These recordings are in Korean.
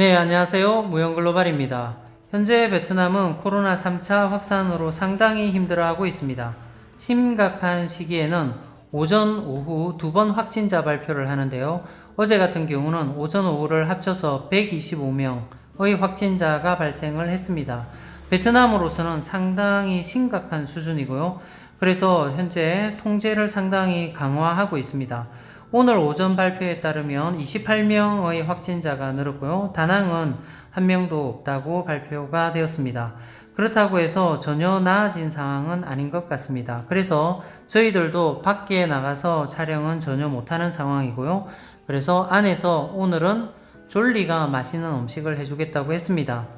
네, 안녕하세요. 무용글로벌입니다. 현재 베트남은 코로나 3차 확산으로 상당히 힘들어하고 있습니다. 심각한 시기에는 오전, 오후 두 번 확진자 발표를 하는데요. 어제 같은 경우는 오전, 오후를 합쳐서 125명의 확진자가 발생을 했습니다. 베트남으로서는 상당히 심각한 수준이고요. 그래서 현재 통제를 상당히 강화하고 있습니다. 오늘 오전 발표에 따르면 28명의 확진자가 늘었고요. 다낭은 한 명도 없다고 발표가 되었습니다. 그렇다고 해서 전혀 나아진 상황은 아닌 것 같습니다. 그래서 저희들도 밖에 나가서 촬영은 전혀 못하는 상황이고요. 그래서 안에서 오늘은 졸리가 맛있는 음식을 해주겠다고 했습니다.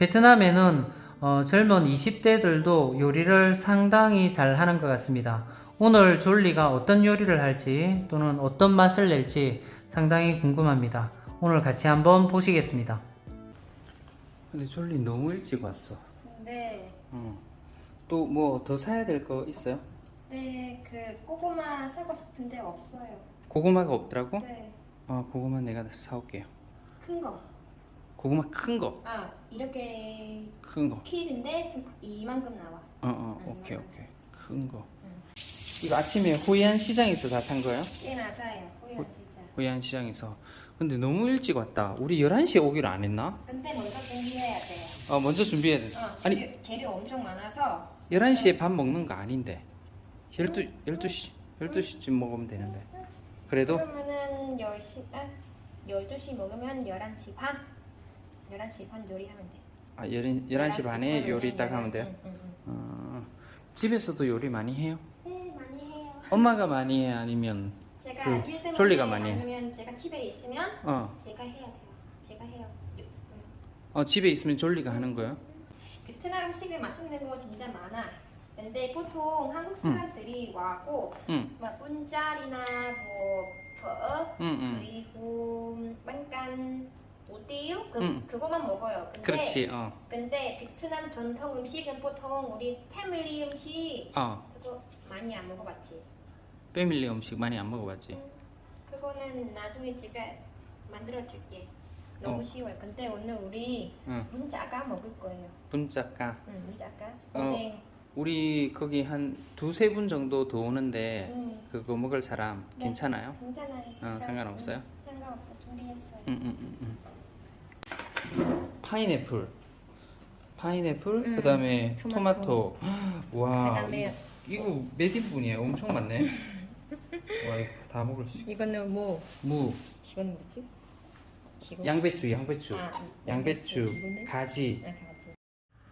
베트남에는 어, 젊은 20대들도 요리를 상당히 잘 하는 것 같습니다. 오늘 졸리가 어떤 요리를 할지 또는 어떤 맛을 낼지 상당히 궁금합니다. 오늘 같이 한번 보시겠습니다. 근데 졸리 너무 일찍 왔어. 네, 어. 또뭐 더 사야 될 거 있어요? 네, 그 고구마 사고 싶은데 없어요. 고구마가 없더라고? 네, 어, 고구마 내가 사올게요. 큰 거. 고구마 큰 거, 아, 이렇게 큰 거. 키인데 좀 이만큼 나와. 어, 어, 음, 오케이, 맞아. 오케이. 큰 거. 음. 이거 아침에 호이안 시장에서 다 산 거예요? 예, 맞아요. 호이안 시장에서. 근데 너무 일찍 왔다. 우리 11시에 오기로 안 했나? 근데 먼저 준비해야 돼요. 어, 먼저 준비해야 돼. 어, 아니, 재료, 재료 엄청 많아서 11시에 밥 먹는 거 아닌데. 12, 12시, 12시쯤 먹으면 되는데. 그래도? 그러면은 10시, 아, 12시 먹으면 11시 반? 11시 반 요리하면 돼. 아, 11, 11시 반에 반, 요리 응, 딱 하면 돼요? 응, 응, 응. 어, 집에서도 요리 많이 해요? 엄마가 많이 해? 아니면, 제가 그 일 때문에 졸리가 많이 해. 아니면 제가 집에 있으면 어, 제가 해야 돼요. 제가 해요. 음. 어 집에 있으면 졸리가 하는 거예요? 베트남 음식이 맛있는 거 진짜 많아. 근데 보통 한국 사람들이 와고 응, 막 운짜리나 뭐 phở 응, 응. 그리고 반간 우띠우 그, 응. 그거만 먹어요. 근데 그렇지, 어. 근데 베트남 전통 음식은 보통 우리 패밀리 음식 어, 그거 많이 안 먹어봤지. 패밀리 음식 많이 안 먹어봤지? 음, 그거는 나중에 제가 만들어줄게. 너무 어. 쉬워요. 근데 오늘 우리 응, 문자가 먹을 거예요. 분짜까. 응, 문자가. 어. 오뎅. 우리 거기 한 두세 분 정도 더 오는데, 응, 그거 먹을 사람 네. 괜찮아요? 괜찮아요. 어, 상관없어요? 응, 상관없어. 준비했어요. 응, 응, 응, 응. 파인애플. 파인애플, 응, 그 다음에 토마토. 토마토. 와, 그다음에 이거 몇 인분이에요? 엄청 많네. 와, 이거 다 먹을 수 있 이거는 뭐? 무, 이건 뭐지? 이거? 양배추, 양배추. 아, 양배추, 이거는? 가지. 아, 가지.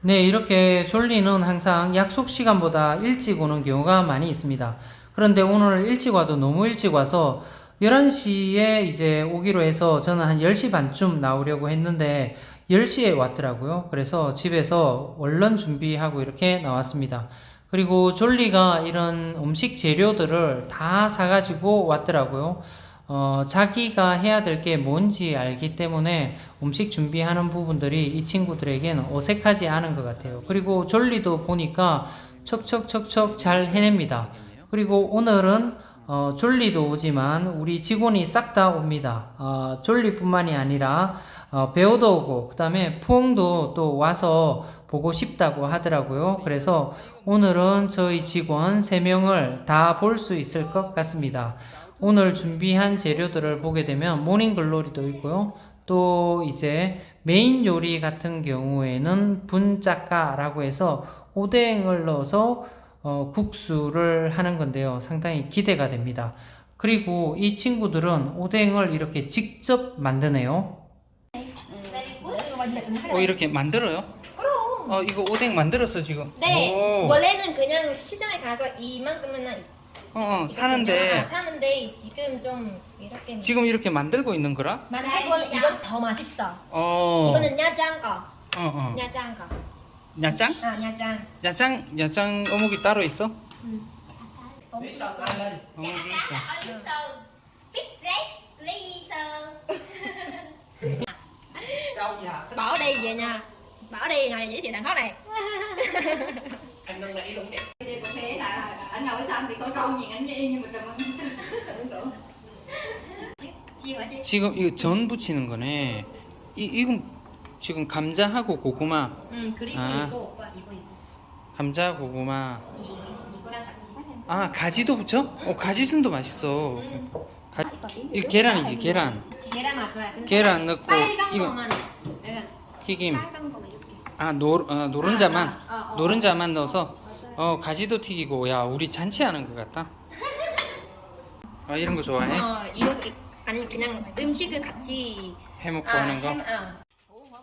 네, 이렇게 졸리는 항상 약속 시간보다 일찍 오는 경우가 많이 있습니다. 그런데 오늘 일찍 와도 너무 일찍 와서 11시에 이제 오기로 해서 저는 한 10시 반쯤 나오려고 했는데 10시에 왔더라고요. 그래서 집에서 얼른 준비하고 이렇게 나왔습니다. 그리고 졸리가 이런 음식 재료들을 다 사가지고 왔더라고요. 어, 자기가 해야 될 게 뭔지 알기 때문에 음식 준비하는 부분들이 이 친구들에게는 어색하지 않은 것 같아요. 그리고 졸리도 보니까 척척척척 잘 해냅니다. 그리고 오늘은 어, 졸리도 오지만 우리 직원이 싹 다 옵니다. 어, 졸리뿐만이 아니라 어, 배우도 오고 그다음에 푸엉도 또 와서 보고 싶다고 하더라고요. 그래서 오늘은 저희 직원 3명을 다 볼 수 있을 것 같습니다. 오늘 준비한 재료들을 보게 되면 모닝글로리도 있고요. 또 이제 메인 요리 같은 경우에는 분짜까라고 해서 오뎅을 넣어서 어, 국수를 하는 건데요. 상당히 기대가 됩니다. 그리고 이 친구들은 오뎅을 이렇게 직접 만드네요. 어 이렇게 만들어요? 그럼. 어 이거 오뎅 만들었어 지금. 네. 오. 원래는 그냥 시장에 가서 이만큼은 어, 어 사는데 사는데 지금 좀 이렇게 지금 이렇게 만들고 있는 거라? 만들고 이건 더 맛있어. 어. 이거는 야장 거. 어 어. 야장 거. 야짱? 아, 야장. 야짱 야짱 어묵이 따로 있어? 어묵 있어. 어묵이 있어. Bỏ đi về nha. Bỏ đi này giới thiệu thằng khác này. thì có thể là anh ngồi xong thì con trâu nhìn anh như nhưng mà trầm Chia hả chị? 지금 이거 전 부치는 거네. 이 이건 지금 감자하고 고구마, 음 그리고 아. 이거 오빠 이거 이거 감자 고구마. 이 이거랑 같이. 아 가지도 붙여? 어 가지순도 맛있어. 음. 가, 이 계란이지 계란. 계란 맞아요. 근데 계란 넣고 빨간 이거 거만. 네. 튀김. 빨간 거만 이렇게. 아 노, 어, 노른자만 아, 아, 어. 노른자만 넣어서 어 가지도 튀기고 야 우리 잔치하는 것 같다. 아 이런 거 좋아해? 어 이렇게 아니 그냥 음식을 같이 해먹고 아, 하는 거. 햄, 아.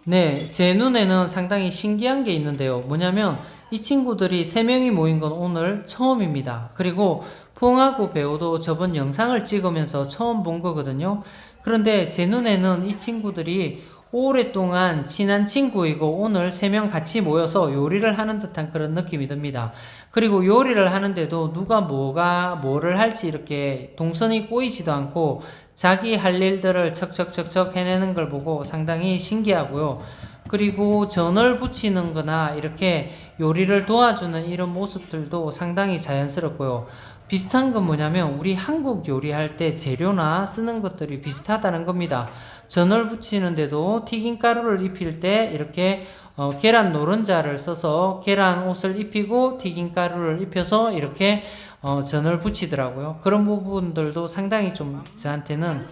네, 제 눈에는 상당히 신기한 게 있는데요. 뭐냐면 이 친구들이 세 명이 모인 건 오늘 처음입니다. 그리고 퐁하고 배우도 저번 영상을 찍으면서 처음 본 거거든요. 그런데 제 눈에는 이 친구들이 오랫동안 친한 친구이고 오늘 세 명 같이 모여서 요리를 하는 듯한 그런 느낌이 듭니다. 그리고 요리를 하는데도 누가 뭐가 뭐를 할지 이렇게 동선이 꼬이지도 않고 자기 할 일들을 척척척척 해내는 걸 보고 상당히 신기하고요. 그리고 전을 붙이는 거나 이렇게 요리를 도와주는 이런 모습들도 상당히 자연스럽고요. 비슷한 건 뭐냐면 우리 한국 요리할 때 재료나 쓰는 것들이 비슷하다는 겁니다. 전을 붙이는데도 튀김 가루를 입힐 때 이렇게 어, 계란 노른자를 써서 계란 옷을 입히고 튀김 가루를 입혀서 이렇게 어, 전을 붙이더라고요. 그런 부분들도 상당히 좀 저한테는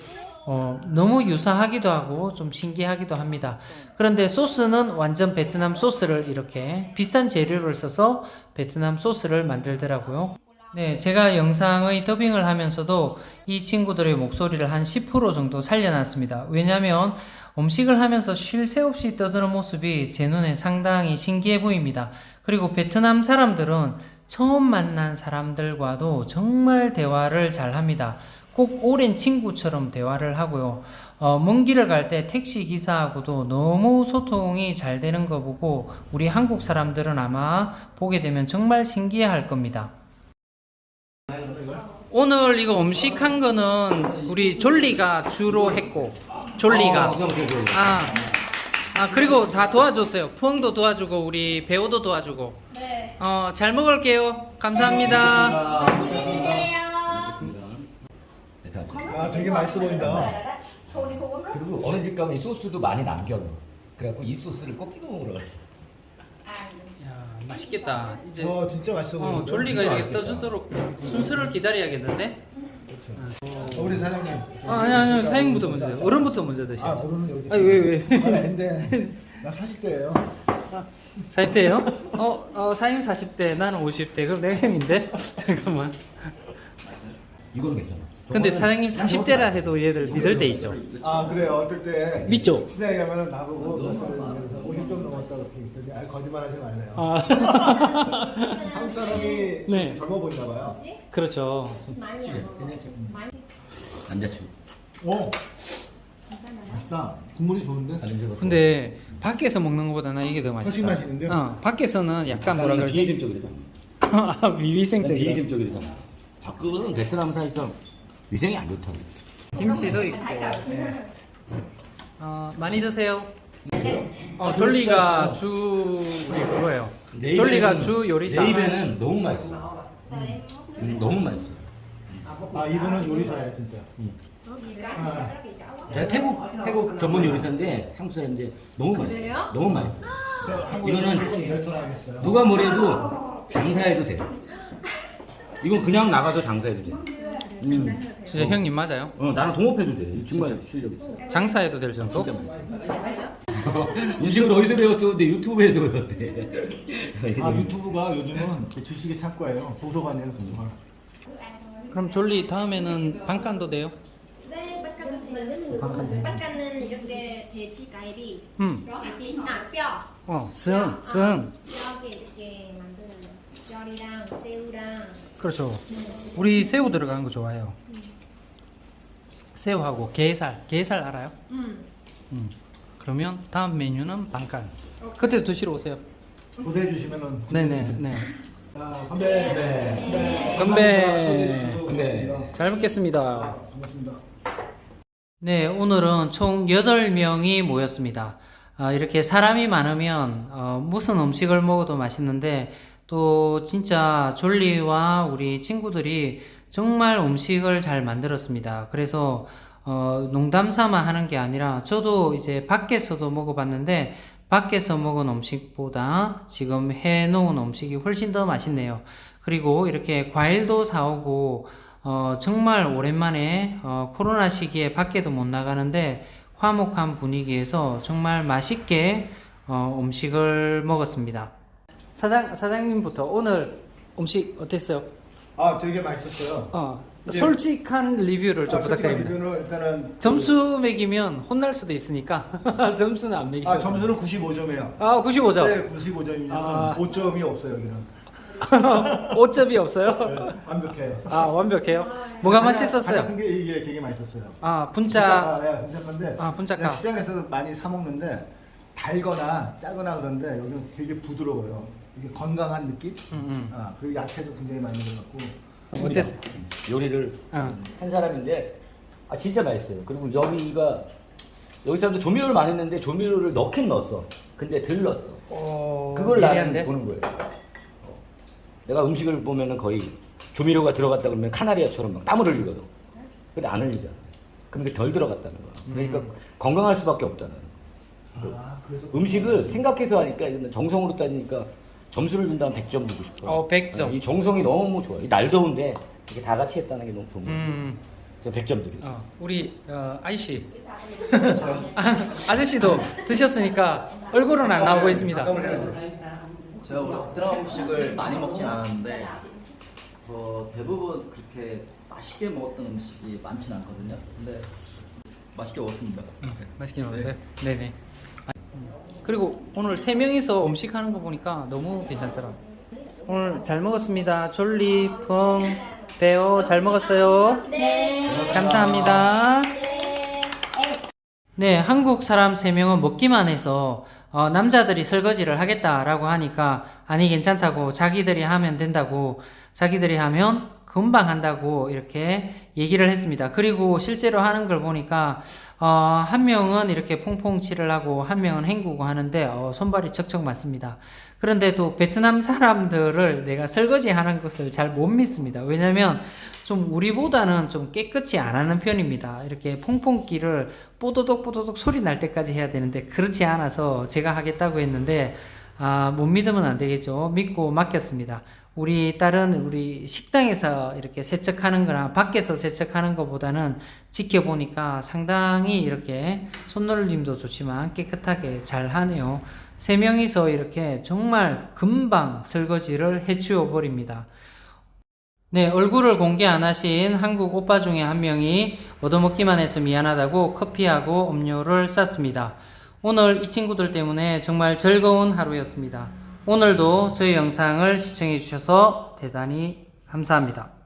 어, 너무 유사하기도 하고 좀 신기하기도 합니다. 그런데 소스는 완전 베트남 소스를 이렇게 비싼 재료를 써서 베트남 소스를 만들더라고요. 네, 제가 영상의 더빙을 하면서도 이 친구들의 목소리를 한 10% 정도 살려놨습니다. 왜냐면 음식을 하면서 쉴 새 없이 떠드는 모습이 제 눈에 상당히 신기해 보입니다. 그리고 베트남 사람들은 처음 만난 사람들과도 정말 대화를 잘 합니다. 꼭 오랜 친구처럼 대화를 하고요. 어, 먼 길을 갈 때 택시 기사하고도 너무 소통이 잘 되는 거 보고 우리 한국 사람들은 아마 보게 되면 정말 신기해 할 겁니다. 오늘 이거 음식 한 거는 우리 졸리가 주로 했고 졸리가 아, 아 그리고 다 도와줬어요 푸엉도 도와주고 우리 배우도 도와주고 네. 어 잘 먹을게요 감사합니다 아 되게 맛있어 보인다. 그리고 어느 집 가면 이 소스도 많이 남겨. 그래갖고 이 소스를 꼭 찍어 그랬어. 야 맛있겠다 이제 어 진짜 맛있어 보인다. 어 졸리가 이렇게 떠주도록 순서를 기다려야겠는데 어, 우리 사장님. 아 아니 아니 사장님부터 먼저 드세요. 어른부터 먼저 드세요 아 어른은 여기. 아니, 왜, 왜? 아, 근데 나 40대예요. 40대요? 어, 어 사장님 40대 나는 50대 그럼 내가 형인데 잠깐만 이거는 괜찮아. 근데 사장님 40대라 해도 얘들 믿을 때 있죠 아 그래요. 어떨 때 믿죠? 시장에 가면은 나보고 몇 살이면서 50좀 넘었다고 이렇게 있더니 아 거짓말 하지 말래요. 아 한국 사람이 네. 젊어 보이나 봐요. 그렇죠 많이 안 먹어. 많이. 남자친구. 오. 맛있다. 국물이 좋은데. 아. 근데 밖에서 먹는 것보다 나 이게 더 맛있다 훨씬 맛있는데요? 어, 밖에서는 약간 뭐라 그러지? 비위생적이잖아. 아, 미위생적이다 비위생적이잖아. 밖으로는 베트남 사에서 위생이 안 좋다고. 김치도 있고 네. 어, 많이 드세요 어, 졸리가 주 우리 그거예요 졸리가 주 요리사 내 입에는 너무 맛있어. 음, 너무 맛있어. 아 이분은 요리사야 진짜. 아, 제가 태국 태국 전문 요리사인데 한국 사람인데 너무 맛있어. 그래요? 너무 맛있어. 이거는 결정하겠어요. 누가 뭐래도 장사해도 돼. 이건 그냥 나가서 장사해도 돼. 음. 진짜 형님 맞아요? 어, 나는 동업해도 돼. 정말? 실력 있어. 장사해도 될 정도? 진짜 맛있어. 음식을 어디서 배웠어? 근데 유튜브에서 배웠대. 아 유튜브가 요즘은 그 지식의 창고예요. 도서관이에요 도서관. 그럼 졸리 다음에는 반간도 돼요? 네, 빡가는 빡간데. 빡가는 이렇게 돼지 갈비, 음. 돼지 아 뼈. 어, 승, 승. 뼈게 이렇게 만드는 뼈랑 새우랑 그렇죠. 우리 새우 들어가는 거 좋아해요. 새우하고 게살, 게살 알아요? 음. 음. 그러면 다음 메뉴는 반간. 그때 드시러 오세요. 초대해 주시면은. 네네, 네. 자 건배. 건배. 건배. 잘 먹겠습니다. 반갑습니다. 네, 오늘은 총 8명이 모였습니다. 아, 이렇게 사람이 많으면 어, 무슨 음식을 먹어도 맛있는데 또 진짜 졸리와 우리 친구들이 정말 음식을 잘 만들었습니다. 그래서 어, 농담 삼아 하는 게 아니라 저도 이제 밖에서도 먹어봤는데 밖에서 먹은 음식보다 지금 해 놓은 음식이 훨씬 더 맛있네요. 그리고 이렇게 과일도 사오고 어, 정말 오랜만에 어, 코로나 시기에 밖에도 못 나가는데 화목한 분위기에서 정말 맛있게 어, 음식을 먹었습니다. 사장 사장님부터 오늘 음식 어땠어요? 아 되게 맛있었어요. 어, 네. 솔직한 리뷰를 좀 아, 솔직한 부탁드립니다. 리뷰는 일단은 점수 매기면 혼날 수도 있으니까 점수는 안 매기셔도 아 점수는 95점이에요. 아 95점 네, 95점이면 아. 5점이 없어요 여기는. 5점이 없어요? 네, 완벽해요. 아 완벽해요? 뭐가 가장- 맛있었어요? 큰게 이게 되게 맛있었어요. 아 분짜 네, 분짜 건데. 아, 분짜가. 시장에서도 많이 사 먹는데 달거나 짜거나 그런데 여기는 되게 부드러워요. 이게 건강한 느낌. 음, 음. 아, 그리고 야채도 굉장히 많이 들어갔고. 어땠어요? 요리를 어. 한 사람인데 아 진짜 맛있어요. 그리고 여기가 여기 사람들 조미료를 많이 넣는데 조미료를 넣긴 넣었어. 근데 덜 넣었어. 어, 그걸 나는 예리한데? 보는 거예요. 어. 내가 음식을 보면은 거의 조미료가 들어갔다 그러면 카나리아처럼 막 땀을 흘리거든. 근데 안 흘리잖아. 그럼 이게 덜 들어갔다는 거야. 그러니까 음. 건강할 수밖에 없다는. 아, 그래서 음식을 생각해서 하니까 정성으로 따지니까 점수를 준다면 100점 주고 싶어. 어, 100점. 이 정성이 너무 좋아. 이날 더운데 이렇게 다 같이 했다는 게 너무 좋은 거지. 음, 저 100점 드리겠습니다. 어, 우리 어, 아이씨 아, 저씨도 드셨으니까 얼굴은 안 나오고 있습니다. 제가 원래 베트남 음식을 많이 먹진 않았는데 어, 대부분 그렇게 맛있게 먹었던 음식이 많진 않거든요. 근데 맛있게 먹었습니다. 맛있게 먹었어요? 네네. 그리고 오늘 세 명이서 음식 하는 거 보니까 너무 괜찮더라. 오늘 잘 먹었습니다. 졸리, 펑, 배오 잘 먹었어요. 네. 감사합니다. 네, 한국 사람 세명은 먹기만 해서 어, 남자들이 설거지를 하겠다라고 하니까 아니 괜찮다고 자기들이 하면 된다고 자기들이 하면 금방 한다고 이렇게 얘기를 했습니다. 그리고 실제로 하는 걸 보니까 어, 한 명은 이렇게 퐁퐁 칠을 하고 한 명은 헹구고 하는데 어, 손발이 척척 맞습니다. 그런데 또 베트남 사람들을 내가 설거지 하는 것을 잘 못 믿습니다. 왜냐면 좀 우리보다는 좀 깨끗이 안 하는 편입니다. 이렇게 퐁퐁기를 뽀도독 뽀도독 소리 날 때까지 해야 되는데 그렇지 않아서 제가 하겠다고 했는데 아, 못 믿으면 안 되겠죠. 믿고 맡겼습니다. 우리 딸은 우리 식당에서 이렇게 세척하는 거나 밖에서 세척하는 것보다는 지켜보니까 상당히 이렇게 손놀림도 좋지만 깨끗하게 잘 하네요. 세 명이서 이렇게 정말 금방 설거지를 해치워 버립니다. 네, 얼굴을 공개 안 하신 한국 오빠 중에 한 명이 얻어먹기만 해서 미안하다고 커피하고 음료를 쌌습니다. 오늘 이 친구들 때문에 정말 즐거운 하루였습니다. 오늘도 저희 영상을 시청해 주셔서 대단히 감사합니다.